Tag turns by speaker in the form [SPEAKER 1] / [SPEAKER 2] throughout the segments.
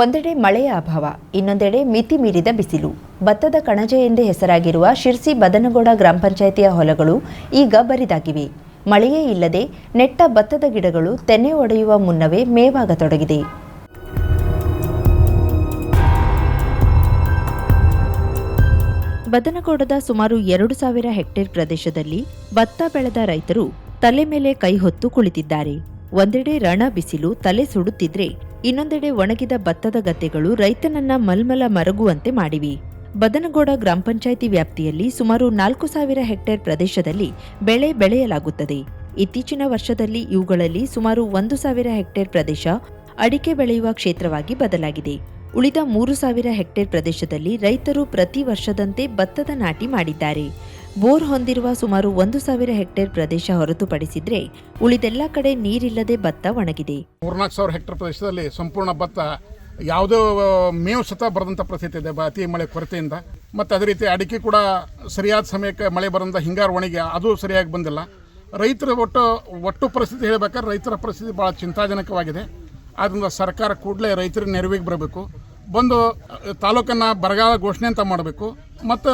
[SPEAKER 1] ಒಂದೆಡೆ ಮಳೆಯ ಅಭಾವ, ಇನ್ನೊಂದೆಡೆ ಮಿತಿ ಮೀರಿದ ಬಿಸಿಲು. ಭತ್ತದ ಕಣಜ ಎಂದೇ ಹೆಸರಾಗಿರುವ ಶಿರ್ಸಿ ಬದನಗೌಡ ಗ್ರಾಮ ಪಂಚಾಯಿತಿಯ ಹೊಲಗಳು ಈಗ ಬರಿದಾಗಿವೆ. ಮಳೆಯೇ ಇಲ್ಲದೆ ನೆಟ್ಟ ಭತ್ತದ ಗಿಡಗಳು ತೆನೆ ಒಡೆಯುವ ಮುನ್ನವೇ ಮೇವಾಗತೊಡಗಿದೆ. ಬದನಗೌಡದ ಸುಮಾರು ಎರಡು ಸಾವಿರ ಹೆಕ್ಟೇರ್ ಪ್ರದೇಶದಲ್ಲಿ ಭತ್ತ ಬೆಳೆದ ರೈತರು ತಲೆ ಮೇಲೆ ಕೈ ಹೊತ್ತು ಕುಳಿತಿದ್ದಾರೆ. ಒಂದೆಡೆ ರಣ ಬಿಸಿಲು ತಲೆ ಸುಡುತ್ತಿದ್ರೆ ಇನ್ನೊಂದೆಡೆ ಒಣಗಿದ ಭತ್ತದ ಗದ್ದೆಗಳು ರೈತನನ್ನ ಮಲ್ಮಲ ಮರಗುವಂತೆ ಮಾಡಿವೆ. ಬದನಗೌಡ ಗ್ರಾಮ ಪಂಚಾಯಿತಿ ವ್ಯಾಪ್ತಿಯಲ್ಲಿ ಸುಮಾರು ನಾಲ್ಕು ಸಾವಿರ ಹೆಕ್ಟೇರ್ ಪ್ರದೇಶದಲ್ಲಿ ಬೆಳೆ ಬೆಳೆಯಲಾಗುತ್ತದೆ. ಇತ್ತೀಚಿನ ವರ್ಷದಲ್ಲಿ ಇವುಗಳಲ್ಲಿ ಸುಮಾರು ಒಂದು ಸಾವಿರ ಹೆಕ್ಟೇರ್ ಪ್ರದೇಶ ಅಡಿಕೆ ಬೆಳೆಯುವ ಕ್ಷೇತ್ರವಾಗಿ ಬದಲಾಗಿದೆ. ಉಳಿದ ಮೂರು ಸಾವಿರ ಹೆಕ್ಟೇರ್ ಪ್ರದೇಶದಲ್ಲಿ ರೈತರು ಪ್ರತಿ ವರ್ಷದಂತೆ ಭತ್ತದ ನಾಟಿ ಮಾಡಿದ್ದಾರೆ. ಬೋರ್ ಹೊಂದಿರುವ ಸುಮಾರು ಒಂದು ಸಾವಿರ ಹೆಕ್ಟೇರ್ ಪ್ರದೇಶ ಹೊರತುಪಡಿಸಿದ್ರೆ ಉಳಿದೆಲ್ಲ ಕಡೆ ನೀರಿಲ್ಲದೆ ಭತ್ತ ಒಣಗಿದೆ.
[SPEAKER 2] ಮೂರ್ನಾಲ್ಕು ಸಾವಿರ ಹೆಕ್ಟೇರ್ ಪ್ರದೇಶದಲ್ಲಿ ಸಂಪೂರ್ಣ ಭತ್ತ ಯಾವುದೇ ಮೇವು ಸತ ಬರದಂಥ ಪರಿಸ್ಥಿತಿ ಇದೆ, ಅತಿ ಮಳೆ ಕೊರತೆಯಿಂದ. ಮತ್ತು ಅದೇ ರೀತಿ ಅಡಿಕೆ ಕೂಡ ಸರಿಯಾದ ಸಮಯಕ್ಕೆ ಮಳೆ ಬರೋದ ಹಿಂಗಾರು ಒಣಗಿ ಅದು ಸರಿಯಾಗಿ ಬಂದಿಲ್ಲ. ರೈತರ ಒಟ್ಟು ಒಟ್ಟು ಪರಿಸ್ಥಿತಿ ಹೇಳಬೇಕಾದ್ರೆ ರೈತರ ಪರಿಸ್ಥಿತಿ ಭಾಳ ಚಿಂತಾಜನಕವಾಗಿದೆ. ಆದ್ದರಿಂದ ಸರ್ಕಾರ ಕೂಡಲೇ ರೈತರ ನೆರವಿಗೆ ಬರಬೇಕು. ಬಂದು ತಾಲೂಕನ್ನು ಬರಗಾಲ ಘೋಷಣೆ ಅಂತ ಮಾಡಬೇಕು. ಮತ್ತು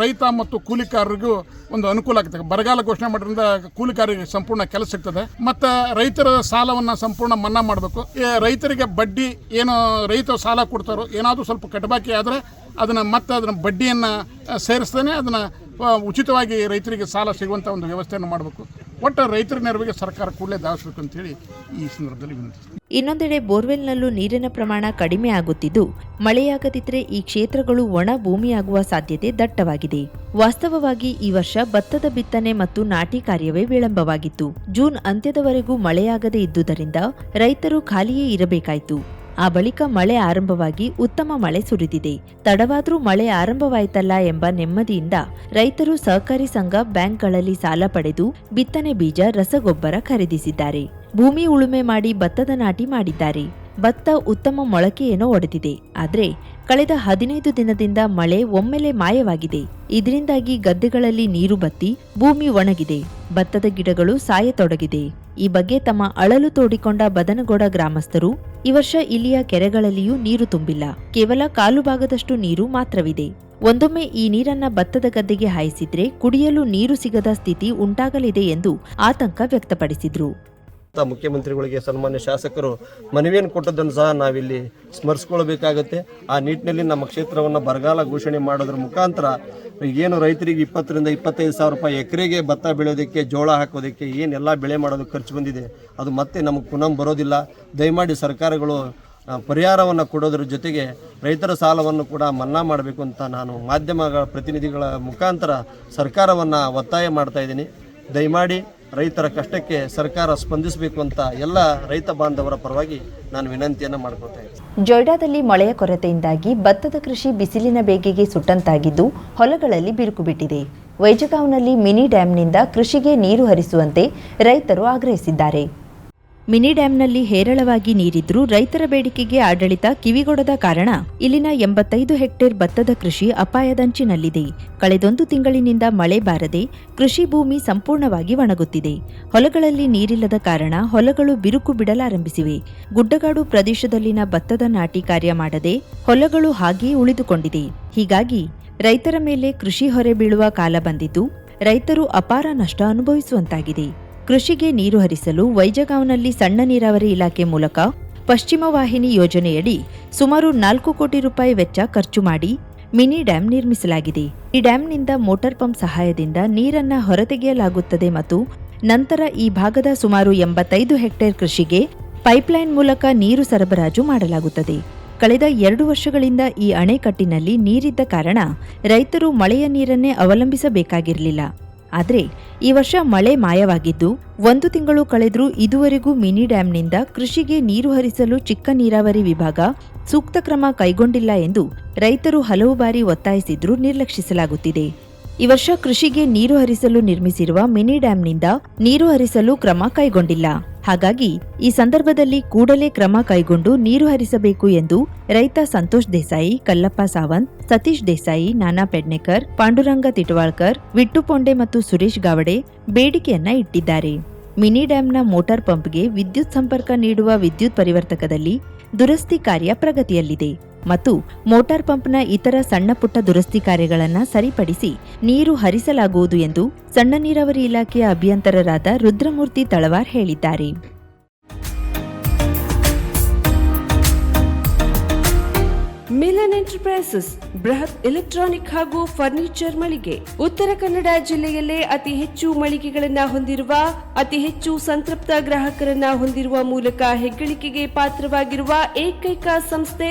[SPEAKER 2] ರೈತ ಮತ್ತು ಕೂಲಿಕಾರರಿಗೂ ಒಂದು ಅನುಕೂಲ ಆಗ್ತದೆ. ಬರಗಾಲ ಘೋಷಣೆ ಮಾಡೋದ್ರಿಂದ ಕೂಲಿಕಾರರಿಗೆ ಸಂಪೂರ್ಣ ಕೆಲಸ ಸಿಗ್ತದೆ. ಮತ್ತು ರೈತರ ಸಾಲವನ್ನು ಸಂಪೂರ್ಣ ಮನ್ನಾ ಮಾಡಬೇಕು. ರೈತರಿಗೆ ಬಡ್ಡಿ ಏನು ರೈತರು ಸಾಲ ಕೊಡ್ತಾರೋ, ಏನಾದರೂ ಸ್ವಲ್ಪ ಕಟ್ಬಾಕಿ ಆದರೆ ಅದನ್ನು ಮತ್ತೆ ಅದನ್ನು ಬಡ್ಡಿಯನ್ನು ಸೇರಿಸ್ತಾನೆ ಅದನ್ನು ಉಚಿತವಾಗಿ ರೈತರಿಗೆ ಸಾಲ ಸಿಗುವಂಥ ಒಂದು ವ್ಯವಸ್ಥೆಯನ್ನು ಮಾಡಬೇಕು. ಒಟ್ಟು ರೈತರ ನೆರವಿಗೆ ಸರ್ಕಾರ ಕೂಡಲೇ ಧಾವಿಸಬೇಕು ಅಂತೇಳಿ ಈ ಸಂದರ್ಭದಲ್ಲಿ ವಿನಂತಿಸ್ತೀನಿ.
[SPEAKER 1] ಇನ್ನೊಂದೆಡೆ ಬೋರ್ವೆಲ್ನಲ್ಲೂ ನೀರಿನ ಪ್ರಮಾಣ ಕಡಿಮೆ ಆಗುತ್ತಿದ್ದು ಮಳೆಯಾಗದಿದ್ದರೆ ಈ ಕ್ಷೇತ್ರಗಳು ಒಣ ಭೂಮಿಯಾಗುವ ಸಾಧ್ಯತೆ ದಟ್ಟವಾಗಿದೆ. ವಾಸ್ತವವಾಗಿ ಈ ವರ್ಷ ಭತ್ತದ ಬಿತ್ತನೆ ಮತ್ತು ನಾಟಿ ಕಾರ್ಯವೇ ವಿಳಂಬವಾಗಿತ್ತು. ಜೂನ್ ಅಂತ್ಯದವರೆಗೂ ಮಳೆಯಾಗದೇ ಇದ್ದುದರಿಂದ ರೈತರು ಖಾಲಿಯೇ ಇರಬೇಕಾಯಿತು. ಆ ಬಳಿಕ ಮಳೆ ಆರಂಭವಾಗಿ ಉತ್ತಮ ಮಳೆ ಸುರಿದಿದೆ. ತಡವಾದರೂ ಮಳೆ ಆರಂಭವಾಯಿತಲ್ಲ ಎಂಬ ನೆಮ್ಮದಿಯಿಂದ ರೈತರು ಸಹಕಾರಿ ಸಂಘ ಬ್ಯಾಂಕ್ಗಳಲ್ಲಿ ಸಾಲ ಪಡೆದು ಬಿತ್ತನೆ ಬೀಜ, ರಸಗೊಬ್ಬರ ಖರೀದಿಸಿದ್ದಾರೆ. ಭೂಮಿ ಉಳುಮೆ ಮಾಡಿ ಭತ್ತದ ನಾಟಿ ಮಾಡಿದ್ದಾರೆ. ಭತ್ತ ಉತ್ತಮ ಮೊಳಕೆಯನ್ನು ಒಡೆದಿದೆ. ಆದರೆ ಕಳೆದ ಹದಿನೈದು ದಿನದಿಂದ ಮಳೆ ಒಮ್ಮೆಲೆ ಮಾಯವಾಗಿದೆ. ಇದರಿಂದಾಗಿ ಗದ್ದೆಗಳಲ್ಲಿ ನೀರು ಬತ್ತಿ ಭೂಮಿ ಒಣಗಿದೆ. ಭತ್ತದ ಗಿಡಗಳು ಸಾಯತೊಡಗಿದೆ. ಈ ಬಗ್ಗೆ ತಮ್ಮ ಅಳಲು ತೋಡಿಕೊಂಡ ಬದನಗೌಡ ಗ್ರಾಮಸ್ಥರು, ಈ ವರ್ಷ ಇಲ್ಲಿಯ ಕೆರೆಗಳಲ್ಲಿಯೂ ನೀರು ತುಂಬಿಲ್ಲ. ಕೇವಲ ಕಾಲು ಭಾಗದಷ್ಟು ನೀರು ಮಾತ್ರವಿದೆ. ಒಂದೊಮ್ಮೆ ಈ ನೀರನ್ನ ಭತ್ತದ ಗದ್ದೆಗೆ ಹಾಯಿಸಿದ್ರೆ ಕುಡಿಯಲು ನೀರು ಸಿಗದ ಸ್ಥಿತಿ ಉಂಟಾಗಲಿದೆ ಎಂದು ಆತಂಕ ವ್ಯಕ್ತಪಡಿಸಿದ್ರು.
[SPEAKER 3] ಮುಖ್ಯಮಂತ್ರಿಗಳಿಗೆ ಸನ್ಮಾನ್ಯ ಶಾಸಕರು ಮನವಿಯನ್ನು ಕೊಟ್ಟದ್ದನ್ನು ಸಹ ನಾವಿಲ್ಲಿ ಸ್ಮರಿಸ್ಕೊಳ್ಬೇಕಾಗತ್ತೆ. ಆ ನಿಟ್ಟಿನಲ್ಲಿ ನಮ್ಮ ಕ್ಷೇತ್ರವನ್ನು ಬರಗಾಲ ಘೋಷಣೆ ಮಾಡೋದ್ರ ಮುಖಾಂತರ ಏನು ರೈತರಿಗೆ ಇಪ್ಪತ್ತರಿಂದ ಇಪ್ಪತ್ತೈದು ಸಾವಿರ ರೂಪಾಯಿ ಎಕರೆಗೆ ಭತ್ತ ಬೆಳೆಯೋದಕ್ಕೆ, ಜೋಳ ಹಾಕೋದಕ್ಕೆ, ಏನೆಲ್ಲ ಬೆಳೆ ಮಾಡೋದಕ್ಕೆ ಖರ್ಚು ಬಂದಿದೆ, ಅದು ಮತ್ತೆ ನಮಗೆ ಪುನಃ ಬರೋದಿಲ್ಲ. ದಯಮಾಡಿ ಸರ್ಕಾರಗಳು ಪರಿಹಾರವನ್ನು ಕೊಡೋದ್ರ ಜೊತೆಗೆ ರೈತರ ಸಾಲವನ್ನು ಕೂಡ ಮನ್ನಾ ಮಾಡಬೇಕು ಅಂತ ನಾನು ಮಾಧ್ಯಮಗಳ ಪ್ರತಿನಿಧಿಗಳ ಮುಖಾಂತರ ಸರ್ಕಾರವನ್ನು ಒತ್ತಾಯ ಮಾಡ್ತಾ ಇದ್ದೀನಿ. ದಯಮಾಡಿ ರೈತರ ಕಷ್ಟಕ್ಕೆ ಸರ್ಕಾರ ಸ್ಪಂದಿಸಬೇಕು ಅಂತ ಎಲ್ಲ ರೈತ ಬಾಂಧವರ ಪರವಾಗಿ ನಾನು ವಿನಂತಿಯನ್ನು ಮಾಡ್ಕೊತಾ ಇದ್ದೀನಿ.
[SPEAKER 1] ಜೊಯ್ಡಾದಲ್ಲಿ ಮಳೆಯ ಕೊರತೆಯಿಂದಾಗಿ ಭತ್ತದ ಕೃಷಿ ಬಿಸಿಲಿನ ಬೇಗೆಗೆ ಸುಟ್ಟಂತಾಗಿದ್ದು ಹೊಲಗಳಲ್ಲಿ ಬಿರುಕು ಬಿಟ್ಟಿದೆ. ವೈಜಗಾಂವ್ನಲ್ಲಿ ಮಿನಿ ಡ್ಯಾಂನಿಂದ ಕೃಷಿಗೆ ನೀರು ಹರಿಸುವಂತೆ ರೈತರು ಆಗ್ರಹಿಸಿದ್ದಾರೆ. ಮಿನಿ ಡ್ಯಾಂನಲ್ಲಿ ಹೇರಳವಾಗಿ ನೀರಿದ್ರೂ ರೈತರ ಬೇಡಿಕೆಗೆ ಆಡಳಿತ ಕಿವಿಗೊಡದ ಕಾರಣ ಇಲ್ಲಿನ ಎಂಬತ್ತೈದು ಹೆಕ್ಟೇರ್ ಭತ್ತದ ಕೃಷಿ ಅಪಾಯದಂಚಿನಲ್ಲಿದೆ ಕಳೆದೊಂದು ತಿಂಗಳಿನಿಂದ ಮಳೆ ಬಾರದೆ ಕೃಷಿ ಭೂಮಿ ಸಂಪೂರ್ಣವಾಗಿ ಒಣಗುತ್ತಿದೆ. ಹೊಲಗಳಲ್ಲಿ ನೀರಿಲ್ಲದ ಕಾರಣ ಹೊಲಗಳು ಬಿರುಕು ಬಿಡಲಾರಂಭಿಸಿವೆ. ಗುಡ್ಡಗಾಡು ಪ್ರದೇಶದಲ್ಲಿನ ಭತ್ತದ ನಾಟಿ ಕಾರ್ಯ ಮಾಡದೆ ಹೊಲಗಳು ಹಾಗೆಯೇ ಉಳಿದುಕೊಂಡಿದೆ. ಹೀಗಾಗಿ ರೈತರ ಮೇಲೆ ಕೃಷಿ ಹೊರೆ ಬೀಳುವ ಕಾಲ ಬಂದಿದ್ದು ರೈತರು ಅಪಾರ ನಷ್ಟ ಅನುಭವಿಸುವಂತಾಗಿದೆ. ಕೃಷಿಗೆ ನೀರು ಹರಿಸಲು ವೈಜಗಾಂವ್ನಲ್ಲಿ ಸಣ್ಣ ನೀರಾವರಿ ಇಲಾಖೆ ಮೂಲಕ ಪಶ್ಚಿಮ ವಾಹಿನಿ ಯೋಜನೆಯಡಿ ಸುಮಾರು ನಾಲ್ಕು ಕೋಟಿ ರೂಪಾಯಿ ವೆಚ್ಚ ಖರ್ಚು ಮಾಡಿ ಮಿನಿ ಡ್ಯಾಂ ನಿರ್ಮಿಸಲಾಗಿದೆ. ಈ ಡ್ಯಾಂನಿಂದ ಮೋಟಾರ್ ಪಂಪ್ ಸಹಾಯದಿಂದ ನೀರನ್ನ ಹೊರತೆಗೆಯಲಾಗುತ್ತದೆ ಮತ್ತು ನಂತರ ಈ ಭಾಗದ ಸುಮಾರು ಎಂಬತ್ತೈದು ಹೆಕ್ಟೇರ್ ಕೃಷಿಗೆ ಪೈಪ್ಲೈನ್ ಮೂಲಕ ನೀರು ಸರಬರಾಜು ಮಾಡಲಾಗುತ್ತದೆ. ಕಳೆದ ಎರಡು ವರ್ಷಗಳಿಂದ ಈ ಅಣೆಕಟ್ಟಿನಲ್ಲಿ ನೀರಿದ್ದ ಕಾರಣ ರೈತರು ಮಳೆಯ ನೀರನ್ನೇ ಅವಲಂಬಿಸಬೇಕಾಗಿರಲಿಲ್ಲ. ಆದರೆ ಈ ವರ್ಷ ಮಳೆ ಮಾಯವಾಗಿದ್ದು ಒಂದು ತಿಂಗಳು ಕಳೆದರೂ ಇದುವರೆಗೂ ಮಿನಿ ಡ್ಯಾಂನಿಂದ ಕೃಷಿಗೆ ನೀರು ಹರಿಸಲು ಚಿಕ್ಕ ನೀರಾವರಿ ವಿಭಾಗ ಸೂಕ್ತ ಕ್ರಮ ಕೈಗೊಂಡಿಲ್ಲ ಎಂದು ರೈತರು ಹಲವು ಬಾರಿ ಒತ್ತಾಯಿಸಿದ್ರೂ ನಿರ್ಲಕ್ಷಿಸಲಾಗುತ್ತಿದೆ. ಈ ವರ್ಷ ಕೃಷಿಗೆ ನೀರು ಹರಿಸಲು ನಿರ್ಮಿಸಿರುವ ಮಿನಿ ಡ್ಯಾಂನಿಂದ ನೀರು ಹರಿಸಲು ಕ್ರಮ ಕೈಗೊಂಡಿಲ್ಲ. ಹಾಗಾಗಿ ಈ ಸಂದರ್ಭದಲ್ಲಿ ಕೂಡಲೇ ಕ್ರಮ ಕೈಗೊಂಡು ನೀರು ಹರಿಸಬೇಕು ಎಂದು ರೈತ ಸಂತೋಷ್ ದೇಸಾಯಿ, ಕಲ್ಲಪ್ಪ ಸಾವಂತ್, ಸತೀಶ್ ದೇಸಾಯಿ, ನಾನಾ ಪೆಡ್ನೇಕರ್, ಪಾಂಡುರಂಗ ತಿಟವಾಳ್ಕರ್, ವಿಟ್ಟು ಪೊಂಡೆ ಮತ್ತು ಸುರೇಶ್ ಗಾವಡೆ ಬೇಡಿಕೆಯನ್ನ ಇಟ್ಟಿದ್ದಾರೆ. ಮಿನಿ ಡ್ಯಾಂನ ಮೋಟಾರ್ ಪಂಪ್ಗೆ ವಿದ್ಯುತ್ ಸಂಪರ್ಕ ನೀಡುವ ವಿದ್ಯುತ್ ಪರಿವರ್ತಕದಲ್ಲಿ ದುರಸ್ತಿ ಕಾರ್ಯ ಪ್ರಗತಿಯಲ್ಲಿದೆ. ಮತ್ತು ಮೋಟಾರ್ ಪಂಪ್ನ ಇತರ ಸಣ್ಣಪುಟ್ಟ ದುರಸ್ತಿ ಕಾರ್ಯಗಳನ್ನು ಸರಿಪಡಿಸಿ ನೀರು ಹರಿಸಲಾಗುವುದು ಎಂದು ಸಣ್ಣ ನೀರಾವರಿ ಇಲಾಖೆಯ ಅಭಿಯಂತರರಾದ ರುದ್ರಮೂರ್ತಿ ತಳವಾರ್ ಹೇಳಿದ್ದಾರೆ.
[SPEAKER 4] ಮಿಲನ್ ಎಂಟರ್ಪ್ರೈಸಸ್, ಬೃಹತ್ ಎಲೆಕ್ಟ್ರಾನಿಕ್ ಹಾಗೂ ಫರ್ನಿಚರ್ ಮಳಿಗೆ. ಉತ್ತರ ಕನ್ನಡ ಜಿಲ್ಲೆಯಲ್ಲೇ ಅತಿ ಹೆಚ್ಚು ಮಳಿಗೆಗಳನ್ನು ಹೊಂದಿರುವ, ಅತಿ ಹೆಚ್ಚು ಸಂತೃಪ್ತ ಗ್ರಾಹಕರನ್ನ ಹೊಂದಿರುವ ಮೂಲಕ ಹೆಗ್ಗಳಿಕೆಗೆ ಪಾತ್ರವಾಗಿರುವ ಏಕೈಕ ಸಂಸ್ಥೆ